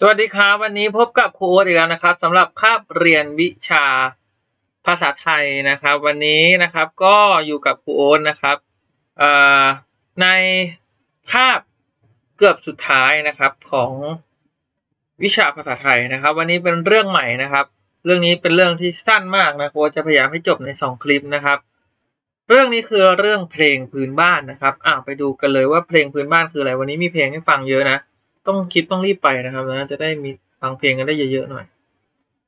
สวัสดีครับ วันนี้พบกับครูโอ๊ตอีกแล้วนะครับสำหรับคาบเรียนวิชาภาษาไทยนะครับ วันนี้นะครับก็อยู่กับครูโอ๊ตนะครับในคาบเกือบสุดท้ายนะครับของวิชาภาษาไทยนะครับ วันนี้เป็นเรื่องใหม่นะครับ เรื่องนี้เป็นเรื่องที่สั้นมากนะครูจะพยายามให้จบในสองคลิปนะครับ เรื่องนี้คือเรื่องเพลงพื้นบ้านนะครับอ่าไปดูกันเลยว่าเพลงพื้นบ้านคืออะไรวันนี้มีเพลงให้ฟังเยอะนะ ต้องคิดต้องรีบไปนะครับนะจะได้มีฟังเพลงกันได้เยอะๆหน่อย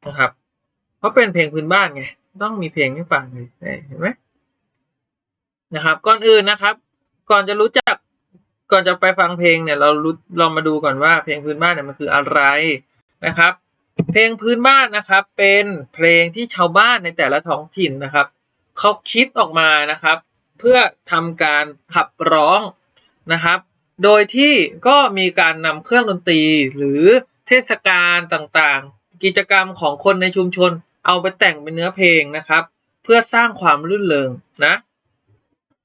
นะครับเพราะเป็นเพลงพื้นบ้านไงต้องมีเพลงให้ฟังเลยเห็นไหมนะครับ ก่อนอื่นนะครับ ก่อนจะรู้จักก่อนจะไปฟังเพลงเนี่ยเรารู้เรามาดูก่อนว่าเพลงพื้นบ้านเนี่ยมันคืออะไรนะครับ เพลงพื้นบ้านนะครับ เป็นเพลงที่ชาวบ้านในแต่ละท้องถิ่นนะครับเขาคิดออกมานะครับ เพื่อทำการขับร้องนะครับ โดยที่ก็มีการนำเครื่องดนตรีหรือเทศกาลต่างๆ กิจกรรมของคนในชุมชนเอาไปแต่งเป็นเนื้อเพลงนะครับ เพื่อสร้างความรื่นเริงนะ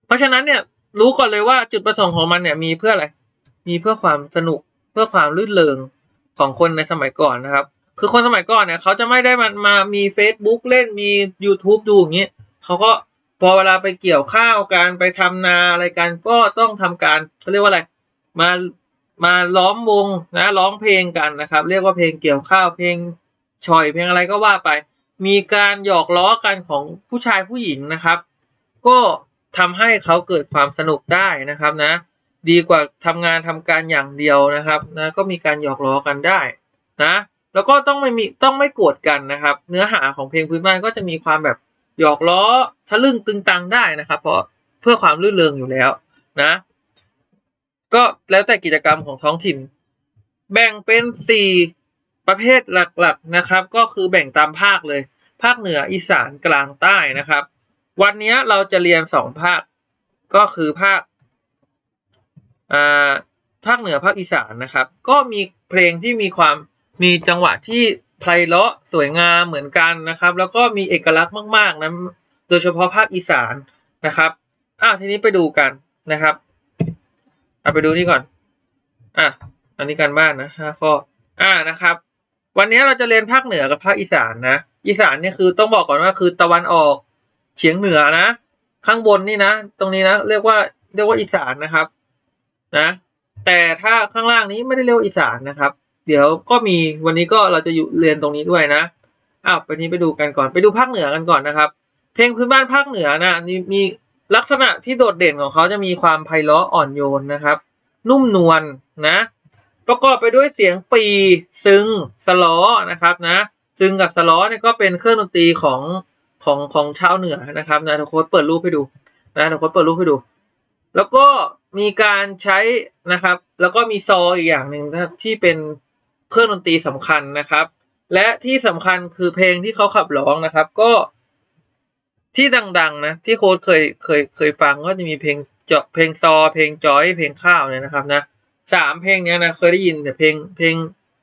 เพราะฉะนั้นเนี่ยรู้ก่อนเลยว่าจุดประสงค์ของมันเนี่ยมีเพื่ออะไร มีเพื่อความสนุกเพื่อความรื่นเริงของคนในสมัยก่อนนะครับ คือคนสมัยก่อนเนี่ยเขาจะไม่ได้มามามี Facebook เล่นมี YouTube ดูอย่างนี้เขาก็พอเวลาไปเกี่ยวข้าวกันไปทำนาอะไรกันก็ต้องทำการเขาเรียกว่าอะไร มามาล้อมวงนะร้องเพลงกันนะครับ เรียกว่าเพลงเกี่ยวข้าวเพลงชอยเพลงอะไรก็ว่าไป มีการหยอกล้อกันของผู้ชายผู้หญิงนะครับ ก็ทำให้เขาเกิดความสนุกได้นะครับนะ ดีกว่าทำงานทำการอย่างเดียวนะครับนะก็มีการหยอกล้อกันได้นะแล้วก็ต้องไม่มีต้องไม่โกรธกันนะครับ เนื้อหาของเพลงพื้นบ้านก็จะมีความแบบหยอกล้อทะลึ่งตึงตังได้นะครับ เพราะเพื่อความรื่นเริงอยู่แล้วนะ ก็แล้วแต่กิจกรรมของท้องถิ่น แบ่งเป็นสี่ประเภทหลักๆนะครับ ก็คือแบ่งตามภาคเลย ภาคเหนืออีสานกลางใต้นะครับ วันนี้เราจะเรียนสองภาค ก็คือภาคอ่าภาคเหนือภาคอีสานนะครับ ก็มีเพลงที่มีความมีจังหวะที่ไพเราะสวยงามเหมือนกันนะครับ แล้วก็มีเอกลักษณ์มากๆนะโดยเฉพาะภาคอีสานนะครับอะทีนี้ไปดูกันนะครับ เอาไปดูนี่ก่อน อะ อันนี้การบ้านนะห้าข้อ อ่านะครับ วันนี้เราจะเรียนภาคเหนือกับภาคอีสานนะ อีสานเนี่ยคือต้องบอกก่อนว่าคือตะวันออกเฉียงเหนือนะ ข้างบนนี่นะ ตรงนี้นะ เรียกว่าเรียกว่าอีสานนะครับ นะ แต่ถ้าข้างล่างนี้ไม่ได้เรียกว่าอีสานนะครับ เดี๋ยวก็มีวันนี้ก็เราจะอยู่เรียนตรงนี้ด้วยนะอ้าวไปนี้ไปดูกันก่อน ไปดูภาคเหนือกันก่อนนะครับ เพลงพื้นบ้านภาคเหนือนะนี่มี ลักษณะที่โดดเด่นของเขาจะมีความไพเราะอ่อนโยนนะครับ นุ่มนวลนะ ประกอบไปด้วยเสียงปีซึงสล้อนะครับนะซึงกับสล้อเนี่ยก็เป็นเครื่องดนตรีของของของชาวเหนือนะครับนะทุกคนเปิดรูปให้ดูนะทุกคนเปิดรูปให้ดู แล้วก็มีการใช้นะครับ แล้วก็มีซออีกอย่างหนึ่งนะครับที่เป็นเครื่องดนตรีสำคัญนะครับ และที่สำคัญคือเพลงที่เขาขับร้องนะครับ ก็ ที่ดัง ๆ นะ ที่โค้ดเคยเคยเคยฟังก็จะมีเพลงเจาะเพลงซอ เพลงจอย เพลงข้าวเนี่ยนะครับนะสามเพลงเนี้ยนะเคยได้ยินแต่เพลงเพลง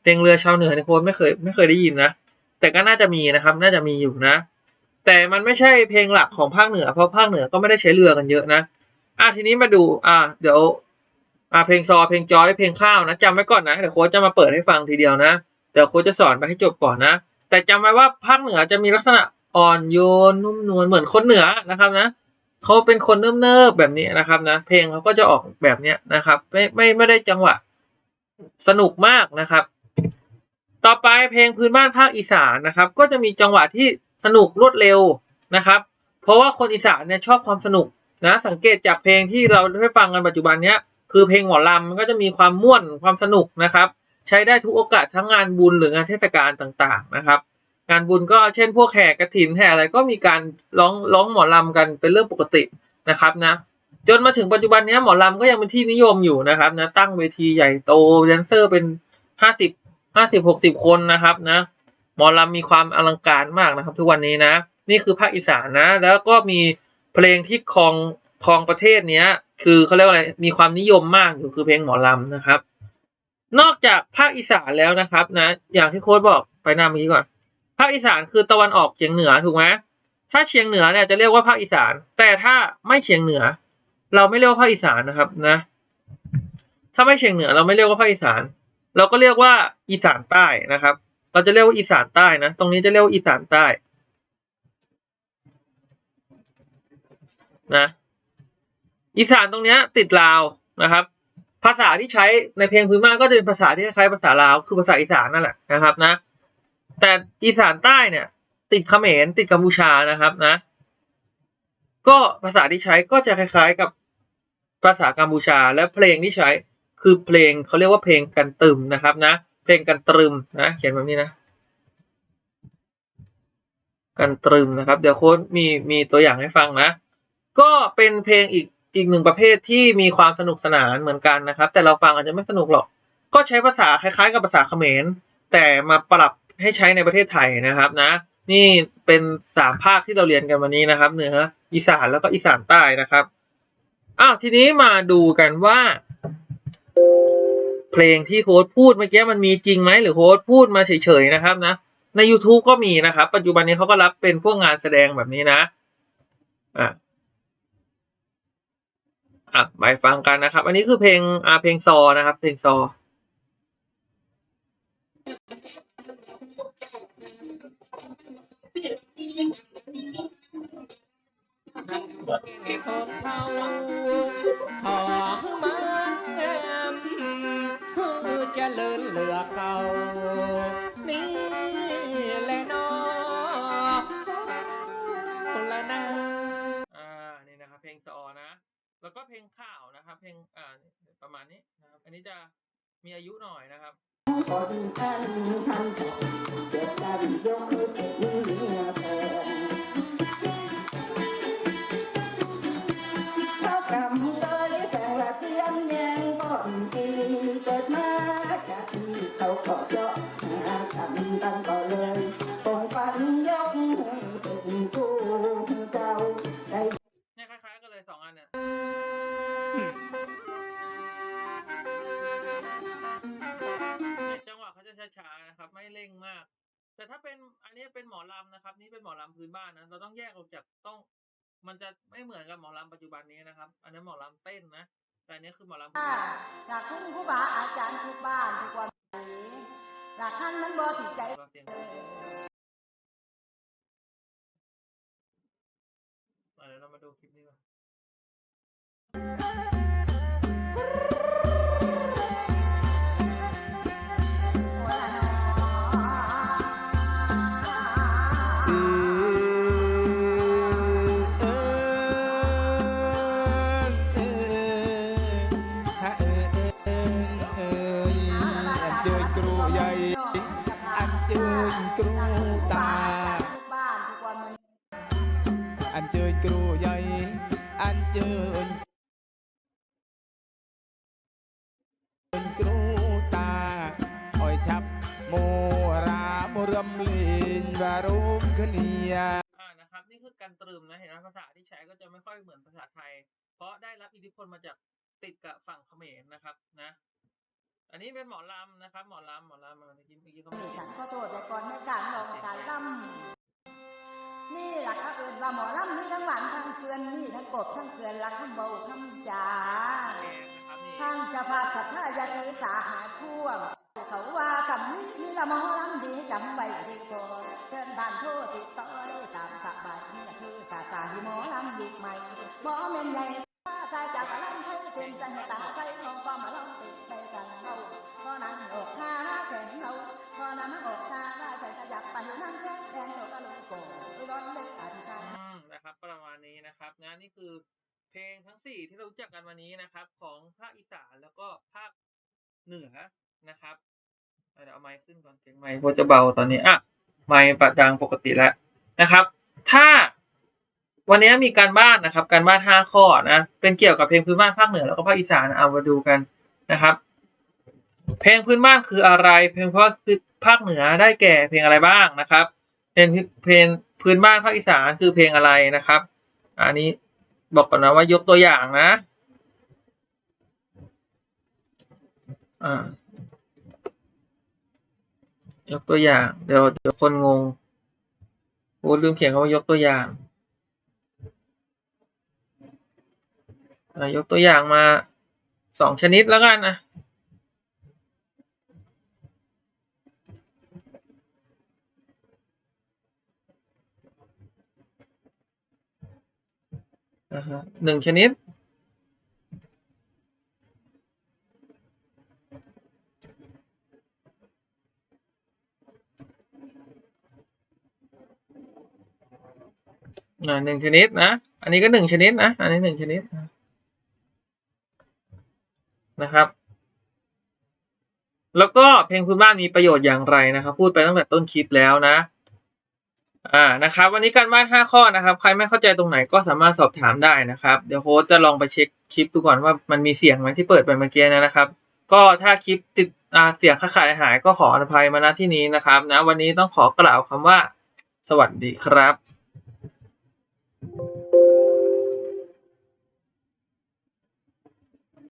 เพลงเรือชาวเหนือในโค้ดไม่เคยไม่เคยได้ยินนะแต่ก็น่าจะมีนะครับ น่าจะมีอยู่นะ แต่มันไม่ใช่เพลงหลักของภาคเหนือ เพราะภาคเหนือก็ไม่ได้ใช้เรือกันเยอะนะอะทีนี้มาดู อะเดี๋ยวอะเพลงซอเพลงจอยเพลงข้าวนะจำไว้ก่อนนะเดี๋ยวโค้ชจะมาเปิดให้ฟังทีเดียวนะเดี๋ยวโค้ชจะสอนไปให้จบก่อนนะแต่จำไว้ว่าภาคเหนือจะมีลักษณะ อ่อนโยนนุ่มนวลเหมือนคนเหนือนะครับนะเขาเป็นคนเนิบๆแบบนี้นะครับนะเพลงเขาก็จะออกแบบเนี้ยนะครับ ไม่ไม่ไม่ได้จังหวะ สนุกมากนะครับ ต่อไปเพลงพื้นบ้านภาคอีสานนะครับ ก็จะมีจังหวะที่สนุกรวดเร็วนะครับ เพราะว่าคนอีสานเนี่ยชอบความสนุกนะ สังเกตจากเพลงที่เราได้ฟังกันปัจจุบันเนี้ยคือเพลงหมอลำมันก็จะมีความม่วนความสนุกนะครับ ใช้ได้ทุกโอกาสทั้งงานบุญหรืองานเทศกาลต่างๆนะครับ งานบุญก็เช่นพวกแห่กระถินแห่อะไรก็มีการร้องร้องหมอลำกันเป็นเรื่องปกตินะครับนะจนมาถึงปัจจุบันนี้หมอลำก็ยังเป็นที่นิยมอยู่นะครับนะตั้งเวทีใหญ่โตแดนเซอร์เป็นห้าสิบห้าสิบหกสิบคนนะครับนะหมอลำมีความอลังการมากนะครับ ทุกวันนี้นะ นี่คือภาคอีสานนะ แล้วก็มีเพลงที่ครองครองประเทศเนี้ย คือเขาเรียกว่าอะไรมีความนิยมมากอยู่คือเพลงหมอลำนะครับ นอกจากภาคอีสานแล้วนะครับ นะ อย่างที่โค้ดบอกไปหน้าเมื่อกี้ก่อน ภาคอีสานคือตะวันออกเฉียงเหนือถูกไหมถ้าเฉียงเหนือเนี่ยจะเรียกว่าภาคอีสาน แต่ถ้าไม่เฉียงเหนือ เราไม่เรียกว่าภาคอีสานนะครับนะ ถ้าไม่เฉียงเหนือเราไม่เรียกว่าภาคอีสาน เราก็เรียกว่าอีสานใต้นะครับ เราจะเรียกว่าอีสานใต้นะ ตรงนี้จะเรียกว่าอีสานใต้นะ อีสานตรงเนี้ยติดลาวนะครับ ภาษาที่ใช้ในเพลงพื้นบ้านก็จะเป็นภาษาที่คล้ายภาษาลาว คือภาษาอีสานนั่นแหละนะครับนะ แต่อีสานใต้เนี่ย ติดเขมรติดกัมพูชานะครับนะ ก็ภาษาที่ใช้ก็จะคล้ายๆกับภาษากัมพูชา และเพลงที่ใช้คือเพลงเขาเรียกว่าเพลงกันตรึมนะครับนะ เพลงกันตรึมนะ เขียนแบบนี้นะ กันตรึมนะครับ เดี๋ยวโค้ดมีมีตัวอย่างให้ฟังนะ ก็เป็นเพลงอีกอีกหนึ่งประเภทที่มีความสนุกสนานเหมือนกันนะครับ แต่เราฟังอาจจะไม่สนุกหรอก ก็ใช้ภาษาคล้ายๆ กับภาษาเขมรแต่มาปรับ ให้ใช้ในประเทศไทยนะครับนะ นี่เป็นสามภาคที่เราเรียนกันวันนี้นะครับ เหนืออีสานแล้วก็อีสานใต้นะครับอ้าวทีนี้มาดูกันว่า เพลงที่โค้ดพูดเมื่อกี้มันมีจริงไหมหรือโค้ดพูดมาเฉยๆนะครับนะใน YouTube ก็มีนะครับ ปัจจุบันนี้เขาก็รับเป็นพวกงานแสดงแบบนี้นะอะอะไปฟังกันนะครับ อันนี้คือเพลงอ่าเพลงซอนะครับ เพลงซอ เจะเลินเหลือเก่า นี่แหละเนอคนละนาอ่านี่นะครับ เพลงซอนะ แล้วก็เพลงข่าวนะครับ เพลงอ่าประมาณนี้นะครับ อันนี้จะมีอายุหน่อยนะครับคนทันทันเเป็นอันนี้เป็นหมอลำนะครับ นี่เป็นหมอลำพื้นบ้านนะเราต้องแยกออกจากต้อง มันจะไม่เหมือนกับหมอลำปัจจุบันนี้นะครับ อันนั้นหมอลำเต้นนะ แต่อันนี้คือหมอลำพื้นบ้านจากคุณครูบาอาจารย์ทุกบ้านทุกวันนี้จากขั้นนั้นบ่ติดใจก็เสียงอะเดี๋ยวเรามาดูคลิปนี้ก่อน ราโมรำลินวารุมคเนียอ่านะครับนี่คือการตรึมนะเห็นไหมภาษาที่ใช้ก็จะไม่ค่อยเหมือนภาษาไทย เพราะได้รับอิทธิพลมาจากติดกับฝั่งเขมรนะครับนะ อันนี้เป็นหมอลำนะครับ หมอลำหมอลำเมื่อกี้เมื่อกี้เขาไม่ฉันขอโทษแต่ก่อนในการลองการล่ำนี่แหละครับเอินว่าหมอล่ำนี่ทั้งหวานทั้งเฟือนนี่ทั้งกบทั้งเกลือนรักทั้งเบาทั้งจ๋าแพงนะครับนี่ทั้งจะพาสัทธาอย่าถือสาหาพ่วงเขาว่าสำนี่ละหมอลำดีจำไว้ดีพอเชิญผ่านโทษติดต่อยตามสับาทนี่แหละคือสาตาที่หมอลำยุคใหม่หมอเม่นใหญ่ชายจากลำไทยเป็นใจตาไฟของความมาลำติดใจกันเราพราะนั้นออกท่าแข่งเราพราะนั้นออกท่าแข่งขยับไปนั่งแข่แดงเราก็ลงโกร้อนเล็กอันชันอืมนะครับ ประมาณนี้นะครับนะนี่คือเพลงทั้งสี่ที่เรารู้จักกันวันนี้นะครับ ของภาคอีสานแล้วก็ภาคเหนือนะครับ เดี๋ยวเอาไมค์ขึ้นก่อนเสียงไมค์โคจะเบาตอนนี้อะไมค์ประดังปกติแล้วนะครับ ถ้าวันนี้มีการบ้านนะครับ การบ้านห้าข้อนะ เป็นเกี่ยวกับเพลงพื้นบ้านภาคเหนือแล้วก็ภาคอีสานเอามาดูกันนะครับ เพลงพื้นบ้านคืออะไร เพลงเพราะคือภาคเหนือได้แก่เพลงอะไรบ้างนะครับเพลงเพลงพื้นบ้านภาคอีสานคือเพลงอะไรนะครับ อันนี้บอกก่อนนะว่ายกตัวอย่างนะ อ่า ยกตัวอย่าง เดี๋ยวเดี๋ยวคนงงโอ้ลืมเขียนคำว่ายกตัวอย่างยกตัวอย่างมาสองชนิดแล้วกันนะหนึ่งชนิด อ่าหนึ่งชนิดนะ อันนี้ก็หนึ่งชนิดนะ อันนี้หนึ่งชนิดนะนะครับ แล้วก็เพลงพื้นบ้านมีประโยชน์อย่างไรนะครับ พูดไปตั้งแต่ต้นคลิปแล้วนะ อ่า นะครับ วันนี้การบ้านห้าข้อนะครับ ใครไม่เข้าใจตรงไหนก็สามารถสอบถามได้นะครับ เดี๋ยวโค้ชจะลองไปเช็คคลิปดูก่อนว่ามันมีเสียงไหมที่เปิดไปเมื่อกี้นะครับ ก็ถ้าคลิปติดอ่าเสียงขาดหายก็ขออภัยมาณที่นี้นะครับ นะ วันนี้ต้องขอกล่าวคำว่า สวัสดีครับ Thank you.